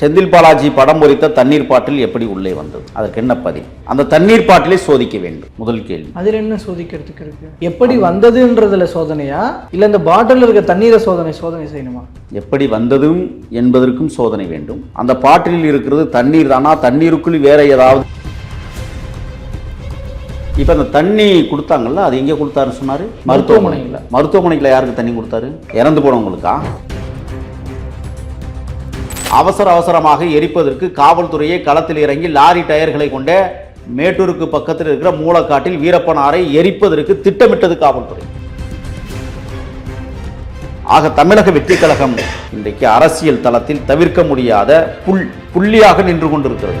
செந்தில் பாலாஜி படம் பொறித்த தண்ணீர் பாட்டில் எப்படி உள்ளே வந்தது? அதற்கு என்ன பதில்? அந்த தண்ணீர் பாட்டிலை சோதிக்க வேண்டும். முதல் கேள்வி. அதில் என்ன சோதிக்கிறதுக்கு இருக்கு? எப்படி வந்ததுன்றதுல சோதனையா? இல்ல இந்த பாட்டில் இருக்க தண்ணீரை சோதனை சோதனை செய்யணுமா? எப்படி வந்ததும் என்பதற்கும் சோதனை வேண்டும். அந்த பாட்டிலில் இருக்கிறது தண்ணீர் தானா? தண்ணீருக்குள் வேற ஏதாவது? இப்ப அந்த தண்ணி கொடுத்தாங்கல்ல அது எங்க கொடுத்தாருன்னு சொன்னாரு? மருத்துவமனையில். மருத்துவமனையில் யாருக்கு தண்ணி கொடுத்தாரு? இறந்து போனவங்களுக்கா? அவசர அவசரமாக எரிப்பதற்கு காவல்துறையை களத்தில் இறங்கி லாரி டயர்களை கொண்ட மேட்டூருக்கு பக்கத்தில் இருக்கிற மூலக்காட்டில் வீரப்பனாரை எரிப்பதற்கு திட்டமிட்டது காவல்துறை. ஆக தமிழக வெற்றி கழகம் இன்றைக்கு அரசியல் தளத்தில் தவிர்க்க முடியாத புல் புள்ளியாக நின்று கொண்டிருக்கிறது.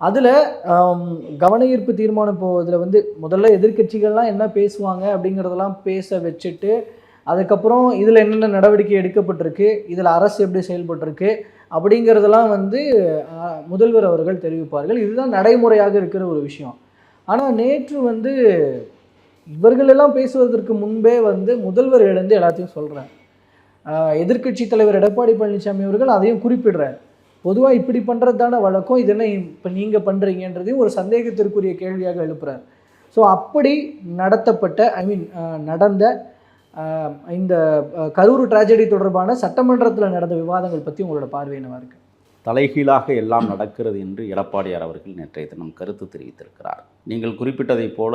அதில் கவனஈர்ப்பு தீர்மானம் இப்போ இதில் வந்து முதல்ல எதிர்க்கட்சிகள்லாம் என்ன பேசுவாங்க அப்படிங்கிறதெல்லாம் பேச வச்சுட்டு அதுக்கப்புறம் இதில் என்னென்ன நடவடிக்கை எடுக்கப்பட்டிருக்கு இதில் அரசு எப்படி செயல்பட்டிருக்கு அப்படிங்கிறதெல்லாம் வந்து முதல்வர் அவர்கள் தெரிவிப்பார்கள். இதுதான் நடைமுறையாக இருக்கிற ஒரு விஷயம். ஆனால் நேற்று வந்து இவர்களெல்லாம் பேசுவதற்கு முன்பே வந்து முதல்வர் எழுந்து எல்லாத்தையும் சொல்கிறார் எதிர்க்கட்சி தலைவர் எடப்பாடி பழனிசாமி அவர்கள் அதையும் குறிப்பிடுறார். பொதுவாக இப்படி பண்ணுறது தானே வழக்கம். இது என்ன இப்போ நீங்கள் பண்ணுறீங்கன்றதையும் ஒரு சந்தேகத்திற்குரிய கேள்வியாக எழுப்புறார். ஸோ அப்படி நடத்தப்பட்ட ஐ மீன் நடந்த இந்த கரூர் ட்ராஜடி தொடர்பான சட்டமன்றத்தில் நடந்த விவாதங்கள் பற்றி உங்களோட பார்வை என்னவாக இருக்குது தலைகீழாக எல்லாம் நடக்கிறது என்று எடப்பாடியார் அவர்கள் நேற்றைய தினம் கருத்து தெரிவித்திருக்கிறார். நீங்கள் குறிப்பிட்டதைப் போல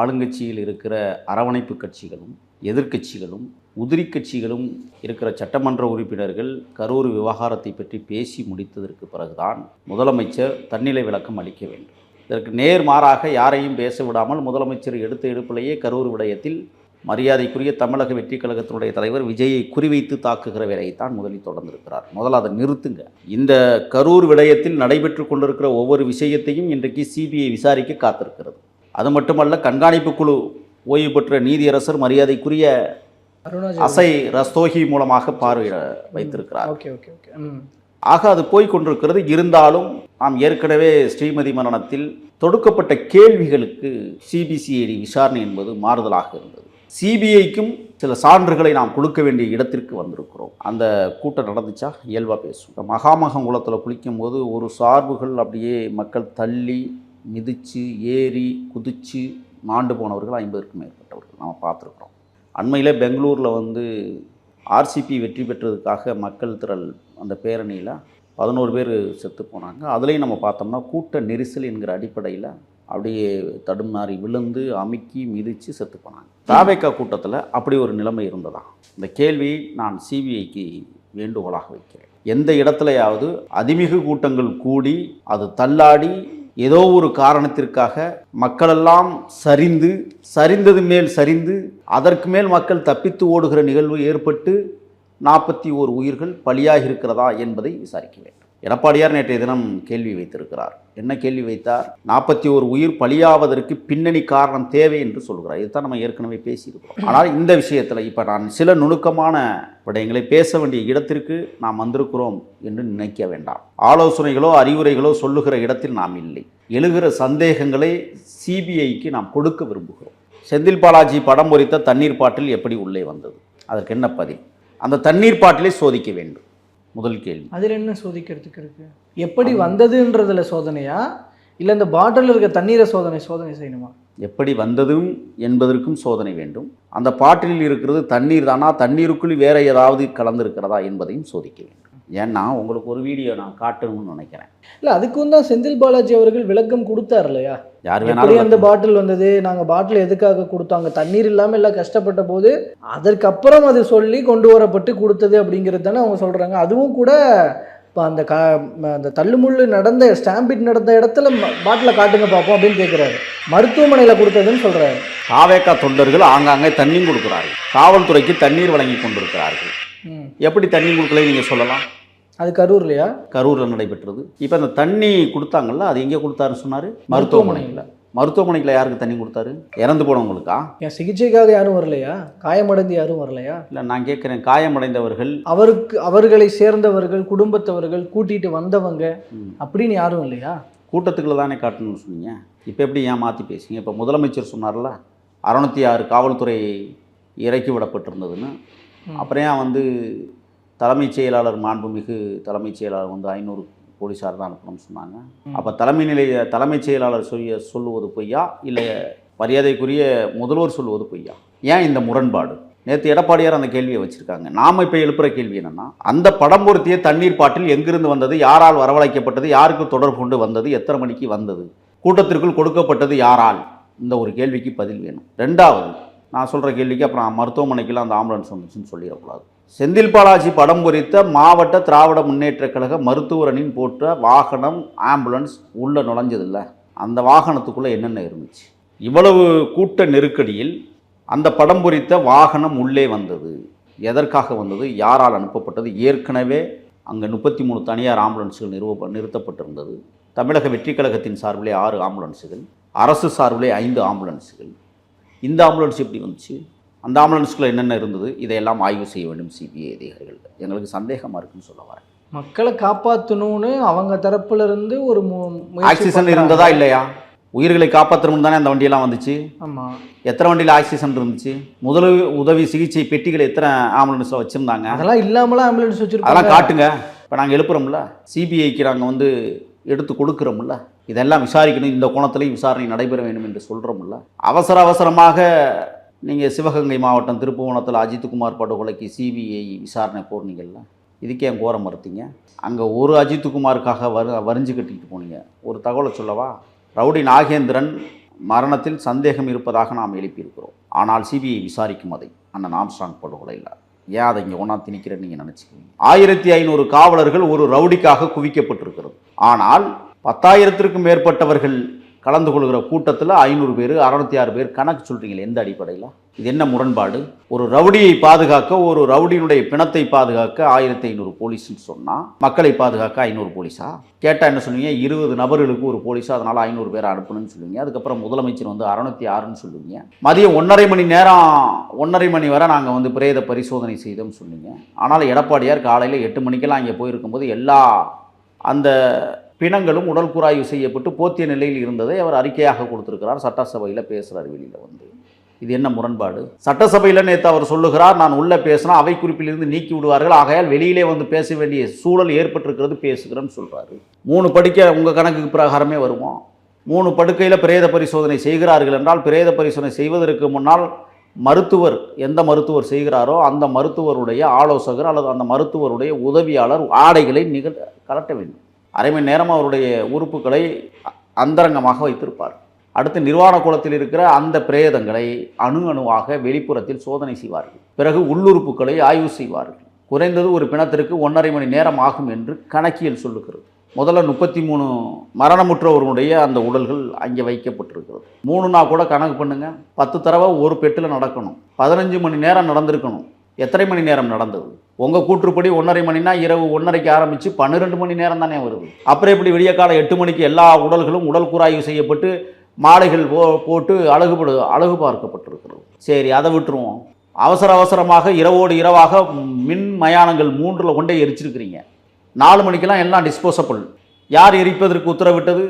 ஆளுங்கட்சியில் இருக்கிற அரவணைப்பு கட்சிகளும் எதிர்க்கட்சிகளும் உதிரி கட்சிகளும் இருக்கிற சட்டமன்ற உறுப்பினர்கள் கரூர் விவகாரத்தை பற்றி பேசி முடித்ததற்கு பிறகுதான் முதலமைச்சர் தன்னிலை விளக்கம் அளிக்க வேண்டும். இதற்கு நேர் மாறாக யாரையும் பேச விடாமல் முதலமைச்சர் எடுத்த எடுப்பிலேயே கரூர் விடயத்தில் மரியாதைக்குரிய தமிழக வெற்றி கழகத்தினுடைய தலைவர் விஜயை குறிவைத்து தாக்குகிற வேலையைத்தான் முதலில் தொடர்ந்திருக்கிறார். முதல்ல அதை நிறுத்துங்க. இந்த கரூர் விடயத்தில் நடைபெற்று கொண்டிருக்கிற ஒவ்வொரு விஷயத்தையும் இன்றைக்கு சிபிஐ விசாரிக்க காத்திருக்கிறது. அது மட்டுமல்ல கண்காணிப்பு குழு ஓய்வு பெற்ற நீதியரசர் மரியாதைக்குரிய அசை ரஸ்தோகி மூலமாக பார்வையிட வைத்திருக்கிறார். Okay okay okay. ம். ஆக அது போய் கொண்டிருக்கிறது. இருந்தாலும் நாம் ஏற்கனவே ஸ்ரீமதி மரணத்தில் தொடுக்கப்பட்ட கேள்விகளுக்கு சிபிசிஐடி விசாரணை என்பது மாறுதலாக இருந்தது. சிபிஐக்கும் சில சான்றுகளை நாம் கொடுக்க வேண்டிய இடத்திற்கு வந்திருக்கிறோம். அந்த கூட்டம் நடந்துச்சா? இயல்பாக பேசுவோம். மகாமகங்குளத்தில் குளிக்கும் போது ஒரு சார்புகள் அப்படியே மக்கள் தள்ளி மிதித்து ஏறி குதித்து மாண்டு போனவர்கள் ஐம்பதுக்கும் மேற்பட்டவர்கள். நாம் பார்த்துருக்குறோம். அண்மையில் பெங்களூரில் வந்து ஆர்சிபி வெற்றி பெற்றதுக்காக மக்கள் திரள் அந்த பேரணியில் பதினோரு பேர் செத்து போனாங்க. அதுலேயும் நம்ம பார்த்தோம்னா கூட்ட நெரிசல் என்கிற அடிப்படையில் அப்படியே தடுமாறி விழுந்து அமுக்கி மிதித்து செத்து போனாங்க. தாவேக்கா கூட்டத்தில் அப்படி ஒரு நிலைமை இருந்ததா இந்த கேள்வியை நான் சிபிஐக்கு வேண்டுகோளாக வைக்கிறேன். எந்த இடத்துலையாவது அதிமிகு கூட்டங்கள் கூடி அது தள்ளாடி ஏதோ ஒரு காரணத்திற்காக மக்களெல்லாம் சரிந்து சரிந்தது மேல் சரிந்து அதற்கு மேல் மக்கள் தப்பித்து ஓடுகிற நிகழ்வு ஏற்பட்டு நாற்பத்தி ஓர் உயிர்கள் பலியாகியிருக்கிறதா என்பதை விசாரிக்கிறேன் எடப்பாடியார் நேற்றைய தினம் கேள்வி வைத்திருக்கிறார். என்ன கேள்வி வைத்தார்? நாற்பத்தி ஒரு உயிர் பலியாவதற்கு பின்னணி காரணம் தேவை என்று சொல்கிறார். இதுதான் நம்ம ஏற்கனவே பேசியிருக்கோம் ஆனால் இந்த விஷயத்தில் இப்போ நான் சில நுணுக்கமான விடயங்களை பேச வேண்டிய இடத்திற்கு நாம் வந்திருக்கிறோம் என்று நினைக்க வேண்டாம். ஆலோசனைகளோ அறிவுரைகளோ சொல்லுகிற இடத்தில் நாம் இல்லை. எழுகிற சந்தேகங்களை சிபிஐக்கு நாம் கொடுக்க விரும்புகிறோம். செந்தில் பாலாஜி படம் பொறித்த தண்ணீர் பாட்டில் எப்படி உள்ளே வந்தது? அதற்கு என்ன பதில்? அந்த தண்ணீர் பாட்டிலை சோதிக்க வேண்டும். முதல் கேள்வி. அதில் என்ன சோதிக்கிறதுக்கு இருக்கு? எப்படி வந்ததுன்றதுல சோதனையா? இல்லை இந்த பாட்டில் இருக்க தண்ணீரை சோதனை சோதனை செய்யணுமா? எப்படி வந்ததும் என்பதற்கும் சோதனை வேண்டும். அந்த பாட்டிலில் இருக்கிறது தண்ணீர் தானா? தண்ணீருக்குள் வேற ஏதாவது கலந்திருக்கிறதா என்பதையும் சோதிக்க வேண்டும். ஏன்னா உங்களுக்கு ஒரு வீடியோ நான் காட்டணும்னு நினைக்கிறேன். இல்ல அதுக்கும் தான் செந்தில் பாலாஜி அவர்கள் விளக்கம் கொடுத்தார் இல்லையா? யார் வேணாலும் அந்த பாட்டில் வந்தது நாங்க பாட்டில் எதுக்காக கொடுத்தாங்க தண்ணீர் இல்லாம எல்லாம் கஷ்டப்பட்ட போது அதற்கப்புறம் அது சொல்லி கொண்டு வரப்பட்டு கொடுத்தது அப்படிங்கிறது தானே அவங்க சொல்றாங்க. அதுவும் கூட இப்போ அந்த க அந்த தள்ளுமுள்ளு நடந்த ஸ்டாம்பிட் நடந்த இடத்துல பாட்டிலை காட்டுங்க பார்ப்போம் அப்படின்னு கேட்குறாரு மருத்துவமனையில் கொடுத்ததுன்னு சொல்றாரு. காவேக்கா தொண்டர்கள் ஆங்காங்கே தண்ணீர் கொடுக்கிறார்கள். காவல்துறைக்கு தண்ணீர் வழங்கி கொண்டிருக்கிறார்கள். எப்படி தண்ணி கொடுக்கல நீங்கள் சொல்லலாம்? அது கரூர்லையா? கரூரில் நடைபெற்றது. இப்போ அந்த தண்ணி கொடுத்தாங்கல்ல அது எங்கே கொடுத்தாருன்னு சொன்னார்? மருத்துவமனையில். மருத்துவமனையில். யாருக்கு தண்ணி கொடுத்தாரு? இறந்து போனவங்களுக்கா? என் சிகிச்சைக்காக யாரும் வரலையா? காயமடைந்து யாரும் வரலையா? இல்லை நான் கேட்குறேன் காயமடைந்தவர்கள். அவருக்கு அவர்களை சேர்ந்தவர்கள் குடும்பத்தவர்கள் கூட்டிட்டு வந்தவங்க அப்படின்னு யாரும் இல்லையா? கூட்டத்துக்குள்ள தானே காட்டணும்னு சொன்னீங்க? இப்போ எப்படி ஏன் மாற்றி பேசுங்க இப்போ முதலமைச்சர் சொன்னார்ல அறுநூத்தி ஆறு காவல்துறை இறக்கி விடப்பட்டிருந்ததுன்னு. அப்புறம் ஏன் வந்து தலைமைச் செயலாளர் மாண்புமிகு தலைமைச் செயலாளர் வந்து ஐநூறு போலீஸார் தான் அனுப்பணும்னு சொன்னாங்க. அப்போ தலைமை நிலைய தலைமைச் செயலாளர் சொல்லிய சொல்லுவது பொய்யா? இல்லை மரியாதைக்குரிய முதல்வர் சொல்லுவது பொய்யா? ஏன் இந்த முரண்பாடு? நேற்று எடப்பாடியார் அந்த கேள்வியை வச்சுருக்காங்க. நாம் இப்போ எழுப்புகிற கேள்வி என்னென்னா அந்த படம் பொருத்திய தண்ணீர் பாட்டில் எங்கிருந்து வந்தது? யாரால் வரவழைக்கப்பட்டது? யாருக்கு தொடர்பு கொண்டு வந்தது? எத்தனை மணிக்கு வந்தது? கூட்டத்திற்குள் கொடுக்கப்பட்டது யாரால்? இந்த ஒரு கேள்விக்கு பதில் வேணும். ரெண்டாவது நான் சொல்கிற கேள்விக்கு அப்புறம் மருத்துவமனைக்கெல்லாம் அந்த ஆம்புலன்ஸ் வந்துச்சுன்னு சொல்லிடக்கூடாது. செந்தில் பாலாஜி படம் குறித்த மாவட்ட திராவிட முன்னேற்றக் கழக மருத்துவரனின் போட்ட வாகனம் ஆம்புலன்ஸ் உள்ளே நுழைஞ்சதில்ல. அந்த வாகனத்துக்குள்ளே என்னென்ன இருந்துச்சு? இவ்வளவு கூட்ட நெருக்கடியில் அந்த படம் குறித்த வாகனம் உள்ளே வந்தது. எதற்காக வந்தது? யாரால் அனுப்பப்பட்டது? ஏற்கனவே அங்கே முப்பத்தி மூணு தனியார் ஆம்புலன்ஸுகள் நிறுவ நிறுத்தப்பட்டிருந்தது. தமிழக வெற்றி கழகத்தின் சார்பிலே ஆறு ஆம்புலன்ஸுகள் அரசு சார்பிலே ஐந்து ஆம்புலன்ஸுகள். இந்த ஆம்புலன்ஸ் எப்படி வந்துச்சு? அந்த ஆம்புலன்ஸ்குள்ள என்னென்ன இருந்தது? இதையெல்லாம் ஆய்வு செய்ய வேண்டும் சிபிஐ அதிகாரிகள். எங்களுக்கு சந்தேகமாக இருக்குன்னு சொல்ல வரேன். மக்களை காப்பாற்றணும்னு அவங்க தரப்புல இருந்து ஒரு ஆக்சிஜன். இருந்ததா இல்லையா? உயிர்களை காப்பாற்றணும் தானே அந்த வண்டியெல்லாம் வந்துச்சு? ஆமா. எத்தனை வண்டியில் ஆக்சிஜன் இருந்துச்சு? முதல் உதவி சிகிச்சை பெட்டிகள் எத்தனை ஆம்புலன்ஸில் வச்சுருந்தாங்க? அதெல்லாம் இல்லாமலாம் ஆம்புலன்ஸ் அதெல்லாம் வச்சிருக்காங்க காட்டுங்க. இப்போ நாங்கள் எழுப்புறோம்ல. சிபிஐக்கு நாங்கள் வந்து எடுத்து கொடுக்குறோம்ல. இதெல்லாம் விசாரிக்கணும். இந்த கோணத்திலையும் விசாரணை நடைபெற வேண்டும் என்று சொல்கிறோம்ல அவசர அவசரமாக நீங்கள் சிவகங்கை மாவட்டம் திருப்புவனத்தில் அஜித்குமார் படுகொலைக்கு சிபிஐ விசாரணை போனீங்கல்ல இதுக்கே என் கோர மறுத்தீங்க அங்கே ஒரு அஜித்குமாருக்காக வரு வரிஞ்சு கட்டிட்டு போனீங்க. ஒரு தகவலை சொல்லவா? ரவுடி நாகேந்திரன் மரணத்தில் சந்தேகம் இருப்பதாக நாம் எழுப்பியிருக்கிறோம். ஆனால் சிபிஐ விசாரிக்கும் அதை அண்ணன் ஆம்ஸ்ட்ராங் படுகொலையில். ஏன் அதை இங்கே ஒன்றா திணிக்கிறேன்னு நீங்கள் நினச்சிக்கிறீங்க ஆயிரத்தி ஐநூறு காவலர்கள் ஒரு ரவுடிக்காக குவிக்கப்பட்டிருக்கிறது. ஆனால் பத்தாயிரத்திற்கும் மேற்பட்டவர்கள் கலந்து கொள்கிற கூட்டத்தில் ஐநூறு பேர் அறநூற்றி ஆறு பேர் கணக்கு சொல்கிறீங்களே எந்த அடிப்படையில்? இது என்ன முரண்பாடு? ஒரு ரவுடியை பாதுகாக்க ஒரு ரவுடியினுடைய பிணத்தை பாதுகாக்க ஆயிரத்தி ஐநூறு போலீஸ்னு சொன்னால் மக்களை பாதுகாக்க ஐநூறு போலீஸா? கேட்டால் என்ன சொல்லுவீங்க? இருபது நபர்களுக்கு ஒரு போலீஸா? அதனால் ஐநூறு பேர் அனுப்பணும்னு சொல்லுவீங்க. அதுக்கப்புறம் முதலமைச்சர் வந்து அறநூற்றி ஆறுன்னு சொல்லுவீங்க. மதியம் ஒன்றரை மணி நேரம் ஒன்றரை மணி வரை நாங்கள் வந்து பிரேத பரிசோதனை செய்தோம்னு சொன்னீங்க ஆனால் எடப்பாடியார் காலையில் எட்டு மணிக்கெல்லாம் அங்கே போயிருக்கும்போது எல்லா அந்த பிணங்களும் உடல் கூராய்வு செய்யப்பட்டு போத்திய நிலையில் இருந்ததை அவர் அறிக்கையாக கொடுத்திருக்கிறார். சட்டசபையில் பேசுகிறார் வெளியில் வந்து. இது என்ன முரண்பாடு? சட்டசபையில் நேற்று அவர் சொல்லுகிறார் நான் உள்ளே பேசினா அவை குறிப்பிலிருந்து நீக்கி விடுவார்கள். ஆகையால் வெளியிலே வந்து பேச வேண்டிய சூழல் ஏற்பட்டிருக்கிறது பேசுகிறேன்னு சொல்கிறாரு மூணு படுக்கை உங்கள் கணக்குக்கு பிரகாரமே வருவோம் மூணு படுக்கையில் பிரேத பரிசோதனை செய்கிறார்கள் என்றால் பிரேத பரிசோதனை செய்வதற்கு முன்னால் மருத்துவர் எந்த மருத்துவர் செய்கிறாரோ அந்த மருத்துவருடைய ஆலோசகர் அல்லது அந்த மருத்துவருடைய உதவியாளர் ஆடைகளை நிகழ் கலட்ட வேண்டும். அரை மணி நேரம் அவருடைய உறுப்புகளை அ- அந்தரங்கமாக வைத்திருப்பார். அடுத்து நிர்வாண குளத்தில் இருக்கிற அந்த பிரேதங்களை அணு அணுவாக வெளிப்புறத்தில் சோதனை செய்வார்கள். பிறகு உள்ளுறுப்புகளை ஆய்வு செய்வார்கள். குறைந்தது ஒரு பிணத்திற்கு ஒன்றரை மணி நேரம் ஆகும் என்று கணக்கியல் சொல்லுகிறது. முதல்ல முப்பத்தி மூணு மரணமுற்றவர்களுடைய அந்த உடல்கள் அங்கே வைக்கப்பட்டிருக்கிறது. மூணுனா கூட கணக்கு பண்ணுங்க. பத்து தடவை ஒரு பெட்டில் நடக்கணும். பதினஞ்சு மணி நேரம் நடந்திருக்கணும். எத்தனை மணி நேரம் நடந்தது? உங்கள் கூற்றுப்படி ஒன்றரை மணினா இரவு ஒன்றரைக்கு ஆரம்பித்து பன்னிரெண்டு மணி நேரம் தானே வருது. அப்புறம் எப்படி விடிய காலம் எட்டு மணிக்கு எல்லா உடல்களும் உடல் கூராய்வு செய்யப்பட்டு மாலைகள் போ போட்டு அழகுபடு அழகு பார்க்கப்பட்டிருக்கிறது. சரி அதை விட்டுருவோம். அவசர அவசரமாக இரவோடு இரவாக மின் மயானங்கள் மூன்றில் கொண்டே எரிச்சிருக்கிறீங்க. நாலு மணிக்கெல்லாம் எல்லாம் டிஸ்போசபிள் யார் எரிப்பதற்கு உத்தரவிட்டது?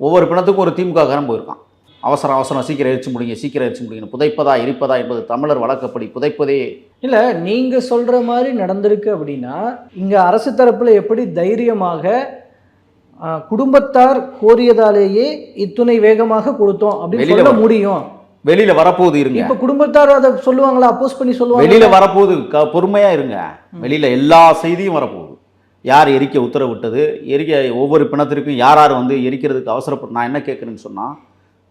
ஒவ்வொரு பிணத்துக்கும் ஒரு திமுக காரன் போயிருக்கான். அவசரம் அவசரம் சீக்கிரம் எரிச்சு முடிங்க சீக்கிரம் எரிச்சு முடிங்க புதைப்பதா எரிப்பதா என்பது தமிழர் வழக்கப்படி புதைப்பதே. இல்ல நீங்க சொல்ற மாதிரி நடந்திருக்கு அப்படின்னா இங்க அரசு தரப்புல எப்படி தைரியமாக குடும்பத்தார் கோரியதாலேயே இத்துணை வேகமாக கொடுத்தோம் அப்படின்னு வெளியில சொல்ல முடியும். வெளியில வரப்போகுது இருங்க. இப்ப குடும்பத்தார் அதை சொல்லுவாங்களா அப்போஸ் பண்ணி சொல்லுவாங்க வெளியில வரப்போகுது பொறுமையா இருங்க. வெளியில எல்லா செய்தியும் வரப்போகுது. யார் எரிக்க உத்தரவிட்டது? எரிக்க ஒவ்வொரு பிணத்திற்கும் யார் யார் வந்து எரிக்கிறதுக்கு அவசரப்பட்டு நான் என்ன கேட்குறேன்னு சொன்னால்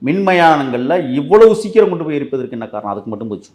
மின்மயானங்களில் இவ்வளவு சீக்கிரம் கொண்டு போய் இருப்பதற்கு என்ன காரணம்? அதுக்கு மட்டும் போச்சு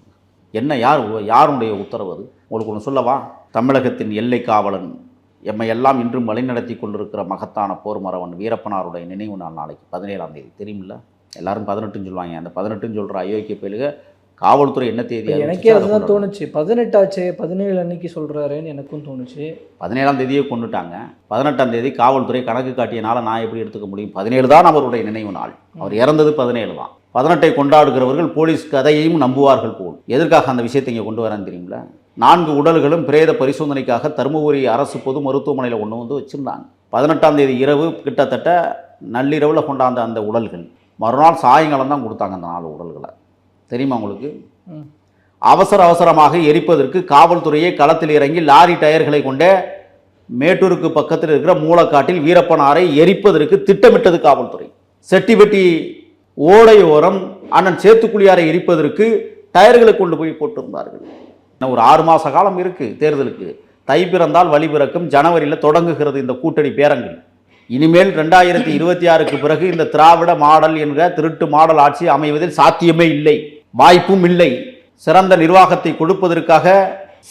என்ன யார் யாருடைய உத்தரவு அது? உங்களுக்கு ஒன்று சொல்லவா? தமிழகத்தின் எல்லை காவலன் எம்மை எல்லாம் இன்றும் வழிநடத்தி கொண்டிருக்கிற மகத்தான போர் மரவன் வீரப்பனாருடைய நினைவு நாள் நாளைக்கு பதினேழாம் தேதி. தெரியுமில்ல? எல்லாரும் பதினெட்டுன்னு சொல்லுவாங்க. அந்த பதினெட்டுன்னு சொல்கிற அயோக்கிய பேலுக காவல்துறை என்ன தேதி எனக்கே அதுதான் தோணுச்சு. பதினெட்டாச்சே பதினேழு அன்னைக்கு சொல்றாருன்னு எனக்கும் தோணுச்சு. பதினேழாம் தேதியே கொண்டுட்டாங்க. பதினெட்டாம் தேதி காவல்துறை கணக்கு காட்டியனால நான் எப்படி எடுத்துக்க முடியும்? பதினேழு தான் அவருடைய நினைவு நாள். அவர் இறந்தது பதினேழு தான். பதினெட்டை கொண்டாடுகிறவர்கள் போலீஸ் கதையையும் நம்புவார்கள் போல். எதற்காக அந்த விஷயத்தை இங்கே கொண்டு வரேன்னு தெரியுங்களா நான்கு உடல்களும் பிரேத பரிசோதனைக்காக தருமபுரி அரசு பொது மருத்துவமனையில் ஒன்று வந்து வச்சுருந்தாங்க. பதினெட்டாம் தேதி இரவு கிட்டத்தட்ட நள்ளிரவில் கொண்டாந்த அந்த உடல்கள் மறுநாள் சாயங்காலம் தான் கொடுத்தாங்க அந்த நாலு உடல்களை. தெரியுமா உங்களுக்கு. அவசர அவசரமாக எரிப்பதற்கு காவல்துறையே களத்தில் இறங்கி லாரி டயர்களை கொண்ட மேட்டூருக்கு பக்கத்தில் இருக்கிற மூலக்காட்டில் வீரப்பனாரை எரிப்பதற்கு திட்டமிட்டது காவல்துறை. செட்டிவெட்டி ஓடையோரம் அண்ணன் சேத்துக்குழியாரை எரிப்பதற்கு டயர்களை கொண்டு போய் போட்டிருந்தார்கள். இன்னும் ஒரு ஆறு மாத காலம் இருக்கு தேர்தலுக்கு. தை பிறந்தால் வழி பிறக்கும் ஜனவரியில் தொடங்குகிறது இந்த கூட்டணி பேரங்கள். இனிமேல் ரெண்டாயிரத்தி இருபத்தி ஆறுக்கு பிறகு இந்த திராவிட மாடல் என்கிற திருட்டு மாடல் ஆட்சி அமைவதில் சாத்தியமே இல்லை. வாய்ப்பும் இல்லை. சிறந்த நிர்வாகத்தை கொடுப்பதற்காக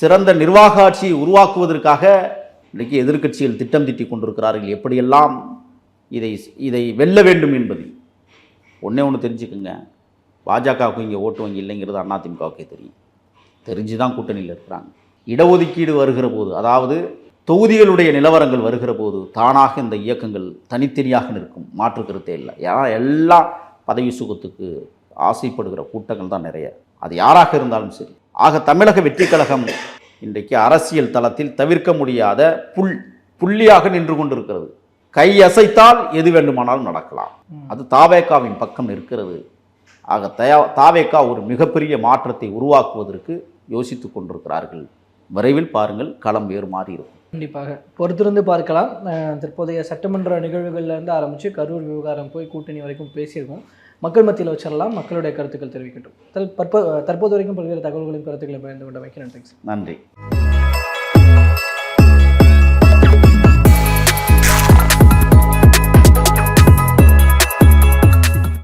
சிறந்த நிர்வாக ஆட்சியை உருவாக்குவதற்காக இன்றைக்கு எதிர்க்கட்சிகள் திட்டம் தீட்டிக் கொண்டிருக்கிறார்கள். எப்படியெல்லாம் இதை இதை வெல்ல வேண்டும் என்பது. ஒன்றே ஒன்று தெரிஞ்சுக்குங்க. பாஜகவுக்கு இங்கே ஓட்டு வங்கி இல்லைங்கிறது அதிமுகவுக்கே தெரியும். தெரிஞ்சு தான் கூட்டணியில் இருக்கிறாங்க. இடஒதுக்கீடு வருகிற போது அதாவது தொகுதிகளுடைய நிலவரங்கள் வருகிற போது தானாக இந்த இயக்கங்கள் தனித்தனியாக நிற்கும். மாற்று கருத்தே இல்லை. ஏன்னா எல்லாம் பதவி சுகத்துக்கு ஆசைப்படுகிற கூட்டங்கள் தான் நிறைய. அது யாராக இருந்தாலும் சரி. ஆக தமிழக வெற்றிக் கழகம் இன்றைக்கு அரசியல் தளத்தில் தவிர்க்க முடியாத புல் புள்ளியாக நின்று கொண்டிருக்கிறது. கை அசைத்தால் எது வேண்டுமானாலும் நடக்கலாம். அது தாவேக்காவின் பக்கம் இருக்கிறது ஆக தயா தாவேக்கா ஒரு மிகப்பெரிய மாற்றத்தை உருவாக்குவதற்கு யோசித்து கொண்டிருக்கிறார்கள். விரைவில் பாருங்கள் களம் வேறு மாறி இருக்கும். கண்டிப்பாக. பொறுத்திருந்து பார்க்கலாம். தற்போதைய சட்டமன்ற நிகழ்வுகள்ல இருந்து ஆரம்பிச்சு கரூர் விவகாரம் போய் கூட்டணி வரைக்கும் பேசியிருக்கோம். மக்கள் மத்தியில் வச்சிடலாம் மக்களுடைய கருத்துக்கள் தெரிவிக்கட்டும். தற்போது வரைக்கும் பல்வேறு தகவல்களையும் கருத்துக்களை பகிர்ந்து கொண்டமைக்கு நன்றி. நன்றி.